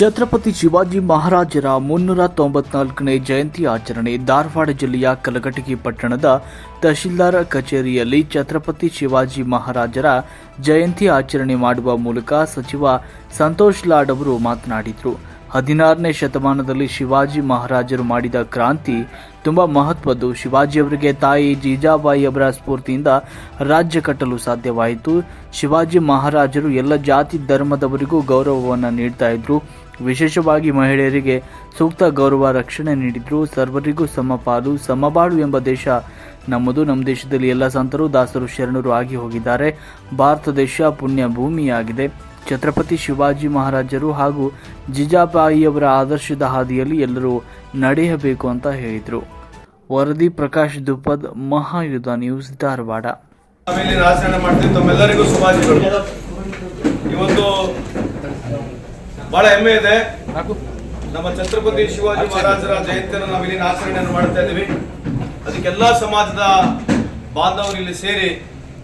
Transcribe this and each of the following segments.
ಛತ್ರಪತಿ ಶಿವಾಜಿ ಮಹಾರಾಜರ ಮುನ್ನೂರ ತೊಂಬತ್ನಾಲ್ಕನೇ ಜಯಂತಿ ಆಚರಣೆ ಧಾರವಾಡ ಜಿಲ್ಲೆಯ ಕಲಘಟಗಿ ಪಟ್ಟಣದ ತಹಶೀಲ್ದಾರ್ ಕಚೇರಿಯಲ್ಲಿ ಛತ್ರಪತಿ ಶಿವಾಜಿ ಮಹಾರಾಜರ ಜಯಂತಿ ಆಚರಣೆ ಮಾಡುವ ಮೂಲಕ ಸಚಿವ ಸಂತೋಷ್ ಲಾಡ್ ಅವರು ಮಾತನಾಡಿದರು. ಹದಿನಾರನೇ ಶತಮಾನದಲ್ಲಿ ಶಿವಾಜಿ ಮಹಾರಾಜರು ಮಾಡಿದ ಕ್ರಾಂತಿ ತುಂಬ ಮಹತ್ವದ್ದು. ಶಿವಾಜಿಯವರಿಗೆ ತಾಯಿ ಜೀಜಾಬಾಯಿ ಅವರ ಸ್ಫೂರ್ತಿಯಿಂದ ರಾಜ್ಯ ಕಟ್ಟಲು ಸಾಧ್ಯವಾಯಿತು. ಶಿವಾಜಿ ಮಹಾರಾಜರು ಎಲ್ಲ ಜಾತಿ ಧರ್ಮದವರಿಗೂ ಗೌರವವನ್ನು ನೀಡ್ತಾ ಇದ್ರು. ವಿಶೇಷವಾಗಿ ಮಹಿಳೆಯರಿಗೆ ಸೂಕ್ತ ಗೌರವ, ರಕ್ಷಣೆ ನೀಡಿದ್ರು. ಸರ್ವರಿಗೂ ಸಮಪಾಲು ಸಮಬಾಳು ಎಂಬ ದೇಶ ನಮ್ಮದು. ನಮ್ಮ ದೇಶದಲ್ಲಿ ಎಲ್ಲ ಸಂತರು, ದಾಸರು, ಶರಣರು ಆಗಿ ಹೋಗಿದ್ದಾರೆ. ಭಾರತ ದೇಶ ಪುಣ್ಯ ಭೂಮಿಯಾಗಿದೆ. ಛತ್ರಪತಿ ಶಿವಾಜಿ ಮಹಾರಾಜರು ಹಾಗೂ ಜಿಜಾಬಾಯಿಯವರ ಆದರ್ಶದ ಹಾದಿಯಲ್ಲಿ ಎಲ್ಲರೂ ನಡೆಯಬೇಕು ಅಂತ ಹೇಳಿದರು. ವರದಿ ಪ್ರಕಾಶ್ ದುಪ್ಪದ್ ಮಹಾಯುಧ ನ್ಯೂಸ್ ಧಾರವಾಡ ನಾವಿಲ್ಲಿ ಆಚರಣೆ ಮಾಡ್ತೀವಿ ತಮ್ಮೆಲ್ಲರಿಗೂ ಶುಭಾಶಯಗಳು ಇವತ್ತು ಬಹಳ ಹೆಮ್ಮೆ ಇದೆ. ನಮ್ಮ ಛತ್ರಪತಿ ಶಿವಾಜಿ ಮಹಾರಾಜರ ಜಯಂತಿಯನ್ನು ನಾವು ಇಲ್ಲಿ ಆಚರಣೆಯನ್ನು ಮಾಡ್ತಾ ಇದ್ದೀವಿ. ಅದಕ್ಕೆಲ್ಲ ಸಮಾಜದ ಬಾಂಧವರು ಇಲ್ಲಿ ಸೇರಿ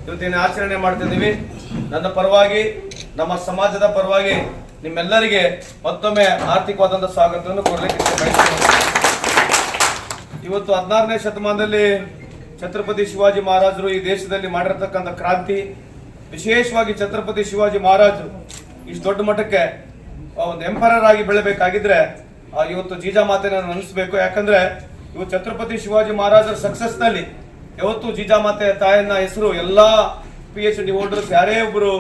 ಇವತ್ತಿನ ಆಚರಣೆ ಮಾಡ್ತಾ ಇದ್ದೀವಿ. ನನ್ನ ಪರವಾಗಿ, ನಮ್ಮ ಸಮಾಜದ ಪರವಾಗಿ ನಿಮ್ಮೆಲ್ಲರಿಗೆ ಮತ್ತೊಮ್ಮೆ ಆರ್ಥಿಕವಾದಂಥ ಸ್ವಾಗತವನ್ನು ಕೊಡಲಿಕ್ಕೆ ಇವತ್ತು ಹದಿನಾರನೇ ಶತಮಾನದಲ್ಲಿ ಛತ್ರಪತಿ ಶಿವಾಜಿ ಮಹಾರಾಜರು ಈ ದೇಶದಲ್ಲಿ ಮಾಡಿರತಕ್ಕಂಥ ಕ್ರಾಂತಿ, ವಿಶೇಷವಾಗಿ ಛತ್ರಪತಿ ಶಿವಾಜಿ ಮಹಾರಾಜರು ಇಷ್ಟು ದೊಡ್ಡ ಮಟ್ಟಕ್ಕೆ ಒಂದು ಎಂಪರರ್ ಆಗಿ ಬೆಳಬೇಕಾಗಿದ್ರೆ ಇವತ್ತು ಜೀಜಾಮಾತೆನ ನೆನೆಸ್ಬೇಕು ಯಾಕಂದ್ರೆ ಇವತ್ತು ಛತ್ರಪತಿ ಶಿವಾಜಿ ಮಹಾರಾಜರ ಸಕ್ಸಸ್ನಲ್ಲಿ ಯಾವತ್ತು ಜೀಜಾಮಾತೆ ತಾಯನ್ನ ಹೆಸರು ಎಲ್ಲಾ ಪಿ ಎಚ್ ಡಿ ಹೋಲ್ಡರ್ಸ್ ಯಾರೇ ಒಬ್ರು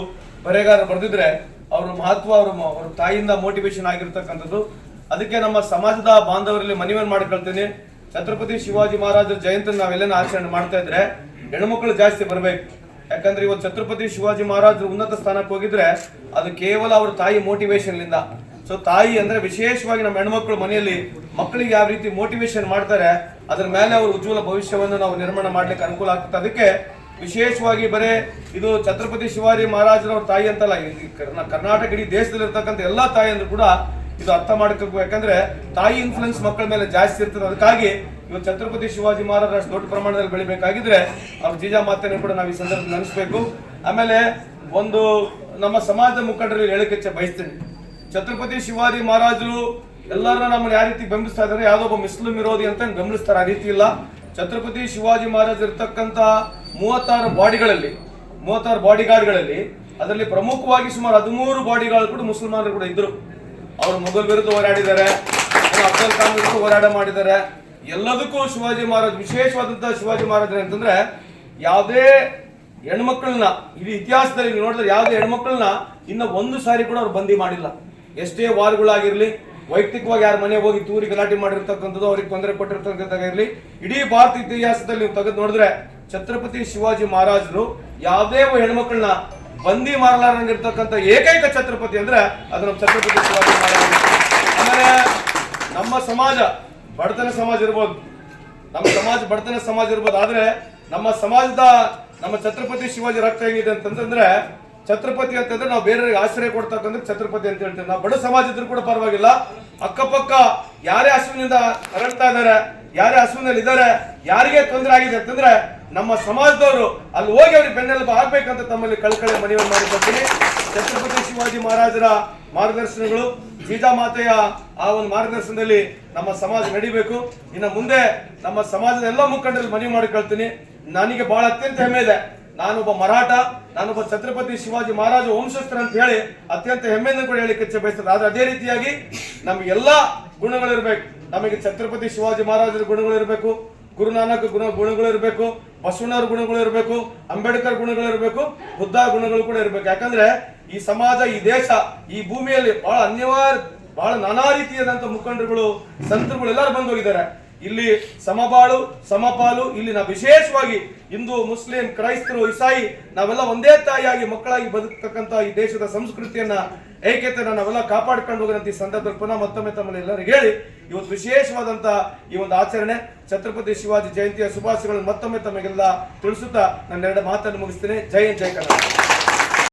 ಬರೆಗಾರ ಬರೆದಿದ್ರೆ, ಅವ್ರ ಮಹತ್ವ, ಅವ್ರ ಅವ್ರ ತಾಯಿಯಿಂದ ಮೋಟಿವೇಶನ್ ಆಗಿರ್ತಕ್ಕಂಥದ್ದು. ಅದಕ್ಕೆ ನಮ್ಮ ಸಮಾಜದ ಬಾಂಧವರಲ್ಲಿ ಮನವಿಯನ್ನು ಮಾಡ್ಕೊಳ್ತೀನಿ. ಛತ್ರಪತಿ ಶಿವಾಜಿ ಮಹಾರಾಜರ ಜಯಂತಿ ನಾವೆಲ್ಲ ಆಚರಣೆ ಮಾಡ್ತಾ ಇದ್ರೆ ಹೆಣ್ಮಕ್ಳು ಜಾಸ್ತಿ ಬರ್ಬೇಕು. ಯಾಕಂದ್ರೆ ಇವತ್ತು ಛತ್ರಪತಿ ಶಿವಾಜಿ ಮಹಾರಾಜರು ಉನ್ನತ ಸ್ಥಾನಕ್ಕೆ ಹೋಗಿದ್ರೆ ಅದು ಕೇವಲ ಅವ್ರ ತಾಯಿ ಮೋಟಿವೇಶನ್ ಲಿಂದ. ಸೊ ತಾಯಿ ಅಂದ್ರೆ ವಿಶೇಷವಾಗಿ ನಮ್ಮ ಹೆಣ್ಮಕ್ಳು ಮನೆಯಲ್ಲಿ ಮಕ್ಕಳಿಗೆ ಯಾವ ರೀತಿ ಮೋಟಿವೇಶನ್ ಮಾಡ್ತಾರೆ, ಅದ್ರ ಮೇಲೆ ಅವ್ರ ಉಜ್ವಲ ಭವಿಷ್ಯವನ್ನು ನಾವು ನಿರ್ಮಾಣ ಮಾಡ್ಲಿಕ್ಕೆ ಅನುಕೂಲ ಆಗ್ತದೆ. ಅದಕ್ಕೆ ವಿಶೇಷವಾಗಿ ಬರೇ ಇದು ಛತ್ರಪತಿ ಶಿವಾಜಿ ಮಹಾರಾಜರವ್ರ ತಾಯಿ ಅಂತಲ್ಲ ಕರ್ನಾಟಕ ಇಡೀ ದೇಶದಲ್ಲಿ ಇರ್ತಕ್ಕಂಥ ಎಲ್ಲಾ ತಾಯಿಯಂದ್ರು ಕೂಡ ಇದು ಅರ್ಥ ಮಾಡ್ಕೋಬೇಕು ಯಾಕಂದ್ರೆ ತಾಯಿ ಇನ್ಫ್ಲುಯೆನ್ಸ್ ಮಕ್ಕಳ ಮೇಲೆ ಜಾಸ್ತಿ ಇರ್ತದೆ. ಅದಕ್ಕಾಗಿ ಇವತ್ತು ಛತ್ರಪತಿ ಶಿವಾಜಿ ಮಹಾರಾಜ ಅಷ್ಟು ದೊಡ್ಡ ಪ್ರಮಾಣದಲ್ಲಿ ಬೆಳಿಬೇಕಾಗಿದ್ರೆ ಅವ್ರ ಜೀಜಾ ಮಾತನ್ನು ಕೂಡ ನಾವು ಈ ಸಂದರ್ಭದಲ್ಲಿ ನೆನೆಸ್ಬೇಕು. ಆಮೇಲೆ ಒಂದು ನಮ್ಮ ಸಮಾಜದ ಮುಖಂಡರಲ್ಲಿ ಹೇಳಕ್ಕೆ ಬಯಸ್ತೇನೆ. ಛತ್ರಪತಿ ಶಿವಾಜಿ ಮಹಾರಾಜರು ಎಲ್ಲರನ್ನ ನಮ್ಮನ್ನ ಯಾವ ರೀತಿ ಬೆಂಬಲಿಸ್ತಾ ಇದ್ದಾರೆ ಯಾವ್ದೊಬ್ಬ ಮುಸ್ಲಿಂ ವಿರೋಧಿ ಅಂತ ಬೆಂಬಲಿಸ್ತಾರೆ ಆ ರೀತಿ ಇಲ್ಲ. ಛತ್ರಪತಿ ಶಿವಾಜಿ ಮಹಾರಾಜ್ ಇರ್ತಕ್ಕಂತ ಮೂವತ್ತಾರು ಬಾಡಿಗಳಲ್ಲಿ, ಮೂವತ್ತಾರು ಬಾಡಿ ಗಾರ್ಡ್ಗಳಲ್ಲಿ ಅದರಲ್ಲಿ ಪ್ರಮುಖವಾಗಿ ಸುಮಾರು ಹದಿಮೂರು ಬಾಡಿ ಗಾರ್ಡ್ ಕೂಡ ಮುಸಲ್ಮಾನರು ಕೂಡ ಇದ್ರು. ಅವರು ಮೊಘಲ್ ವಿರುದ್ಧ ಹೋರಾಡಿದ್ದಾರೆ ಅಬ್ದುಲ್ ಖಾನ್ ಹೋರಾಟ ಮಾಡಿದ್ದಾರೆ. ಎಲ್ಲದಕ್ಕೂ ಶಿವಾಜಿ ಮಹಾರಾಜ್, ವಿಶೇಷವಾದಂತಹ ಶಿವಾಜಿ ಮಹಾರಾಜ್ ಅಂತಂದ್ರೆ ಯಾವುದೇ ಹೆಣ್ಮಕ್ಳನ್ನ, ಇಡೀ ಇತಿಹಾಸದಲ್ಲಿ ನೀವು ನೋಡಿದ್ರೆ ಯಾವುದೇ ಹೆಣ್ಮಕ್ಳನ್ನ ಇನ್ನ ಒಂದು ಸಾರಿ ಕೂಡ ಅವ್ರು ಬಂದಿ ಮಾಡಿಲ್ಲ. ಎಷ್ಟೇ ವಾರ್ಗಳಾಗಿರ್ಲಿ, ವೈಯಕ್ತಿಕವಾಗಿ ಯಾರ ಮನೆಗೆ ಹೋಗಿ ತೂರಿ ಗಲಾಟೆ ಮಾಡಿರ್ತಕ್ಕಂಥದ್ದು ಅವ್ರಿಗೆ ತೊಂದರೆ ಪಟ್ಟಿರ್ತಕ್ಕಂಥದ್ದಾಗಿರ್ಲಿ ಇಡೀ ಭಾರತ ಇತಿಹಾಸದಲ್ಲಿ ನೀವು ತೆಗೆದು ನೋಡಿದ್ರೆ ಛತ್ರಪತಿ ಶಿವಾಜಿ ಮಹಾರಾಜರು ಯಾವುದೇ ಹೆಣ್ಮಕ್ಳನ್ನ ಬಂದಿ ಮಾಡಲಾರಂಗಿರ್ತಕ್ಕಂಥ ಏಕೈಕ ಛತ್ರಪತಿ ಅಂದ್ರೆ ಅದು ನಮ್ಮ ಛತ್ರಪತಿ ಶಿವಾಜಿ ಮಹಾರಾಜ್ ಆಮೇಲೆ ನಮ್ಮ ಸಮಾಜ ಬಡತನ ಸಮಾಜ ಇರ್ಬೋದು. ನಮ್ಮ ಸಮಾಜ, ಬಡತನ ಸಮಾಜ ಇರ್ಬೋದು. ಆದ್ರೆ ನಮ್ಮ ಸಮಾಜದ, ನಮ್ಮ ಛತ್ರಪತಿ ಶಿವಾಜಿ ರಕ್ತ ಹೆಂಗಿದೆ ಅಂತಂದ್ರೆ, ಛತ್ರಪತಿ ಅಂತಂದ್ರೆ ನಾವು ಬೇರೆಯವರಿಗೆ ಆಶ್ರಯ ಕೊಡ್ತಕ್ಕಂಥ ಛತ್ರಪತಿ ಅಂತ ಹೇಳ್ತೀವಿ ನಾವು ಬಡ ಸಮಾಜ ಇದ್ರೂ ಕೂಡ ಪರವಾಗಿಲ್ಲ. ಅಕ್ಕಪಕ್ಕ ಯಾರೇ ಹಸುವಿನಿಂದ ಹರಡ್ತಾ ಇದ್ದಾರೆ, ಯಾರೇ ಹಸುವಿನಲ್ಲಿ ಇದ್ದಾರೆ ಯಾರಿಗೆ ತೊಂದರೆ ಆಗಿದೆ ಅಂತಂದ್ರೆ, ನಮ್ಮ ಸಮಾಜದವರು ಅಲ್ಲಿ ಹೋಗಿ ಅವ್ರಿಗೆ ಬೆನ್ನೆಲುಬು ಆಗ್ಬೇಕಂತ ತಮ್ಮಲ್ಲಿ ಕಳ್ಕಳಿ ಮನವಿ ಮಾಡಿಕೊಡ್ತೀನಿ. ಛತ್ರಪತಿ ಶಿವಾಜಿ ಮಹಾರಾಜರ ಮಾರ್ಗದರ್ಶನಗಳು ಮಾತೆಯ ಆ ಒಂದು ಮಾರ್ಗದರ್ಶನದಲ್ಲಿ ನಮ್ಮ ಸಮಾಜ ನಡಿಬೇಕು. ಇನ್ನು ಮುಂದೆ ನಮ್ಮ ಸಮಾಜದ ಎಲ್ಲ ಮುಖಂಡರಲ್ಲಿ ಮನವಿ ಮಾಡಿಕೊಳ್ತೀನಿ. ನನಗೆ ಬಹಳ ಅತ್ಯಂತ ಹೆಮ್ಮೆ ಇದೆ. ನಾನೊಬ್ಬ ಮರಾಠ ನಾನೊಬ್ಬ ಛತ್ರಪತಿ ಶಿವಾಜಿ ಮಹಾರಾಜ ವಂಶಸ್ಥರ ಅಂತ ಹೇಳಿ ಅತ್ಯಂತ ಹೆಮ್ಮೆಯಿಂದ ಕೂಡ ಹೇಳಿ ಕಚ್ಚೆ ಬಯಸ್ತದೆ ಆದ್ರೆ ಅದೇ ರೀತಿಯಾಗಿ ನಮಗೆಲ್ಲ ಗುಣಗಳಿರ್ಬೇಕು. ನಮಗೆ ಛತ್ರಪತಿ ಶಿವಾಜಿ ಮಹಾರಾಜರ ಗುಣಗಳಿರ್ಬೇಕು. ಗುರುನಾನಕ್ ಗುಣ ಗುಣಗಳು ಇರಬೇಕು, ಬಸವಣ್ಣವ್ರ ಗುಣಗಳು ಇರಬೇಕು, ಅಂಬೇಡ್ಕರ್ ಗುಣಗಳು ಇರಬೇಕು, ಬುದ್ಧ ಗುಣಗಳು ಕೂಡ ಇರಬೇಕು. ಯಾಕಂದ್ರೆ ಈ ಸಮಾಜ, ಈ ದೇಶ, ಈ ಭೂಮಿಯಲ್ಲಿ ಬಹಳ ಅನಿವಾರ್ಯ, ಬಹಳ ನಾನಾ ರೀತಿಯಾದಂತ ಮುಖಂಡರುಗಳು, ಸಂತರುಗಳು ಎಲ್ಲರೂ ಬಂದು ಹೋಗಿದ್ದಾರೆ ಇಲ್ಲಿ ಸಮಬಾಳು, ಸಮಪಾಲು ಇಲ್ಲಿ ನಾವು ವಿಶೇಷವಾಗಿ ಹಿಂದೂ, ಮುಸ್ಲಿಂ, ಕ್ರೈಸ್ತರು, ಇಸಾಯಿ, ನಾವೆಲ್ಲ ಒಂದೇ ತಾಯಿಯಾಗಿ ಮಕ್ಕಳಾಗಿ ಬದುಕತಕ್ಕಂತ ಈ ದೇಶದ ಸಂಸ್ಕೃತಿಯನ್ನ, ಏಕತೆಯನ್ನ ನಾವೆಲ್ಲ ಕಾಪಾಡ್ಕೊಂಡು ಹೋಗೋದಂತ ಈ ಸಂದರ್ಭದಲ್ಲಿ ಪುನಃ ಮತ್ತೊಮ್ಮೆ ತಮ್ಮಲ್ಲಿ ಎಲ್ಲರಿಗೆ ಹೇಳಿ, ಇವತ್ತು ವಿಶೇಷವಾದಂತ ಈ ಒಂದು ಆಚರಣೆ ಛತ್ರಪತಿ ಶಿವಾಜಿ ಜಯಂತಿಯ ಶುಭಾಶಯಗಳನ್ನು ಮತ್ತೊಮ್ಮೆ ತಮಗೆಲ್ಲ ತಿಳಿಸುತ್ತಾ ನನ್ನ ಎರಡು ಮಾತನ್ನು ಮುಗಿಸ್ತೇನೆ. ಜೈ ಜೈ ಕನ್ನಡ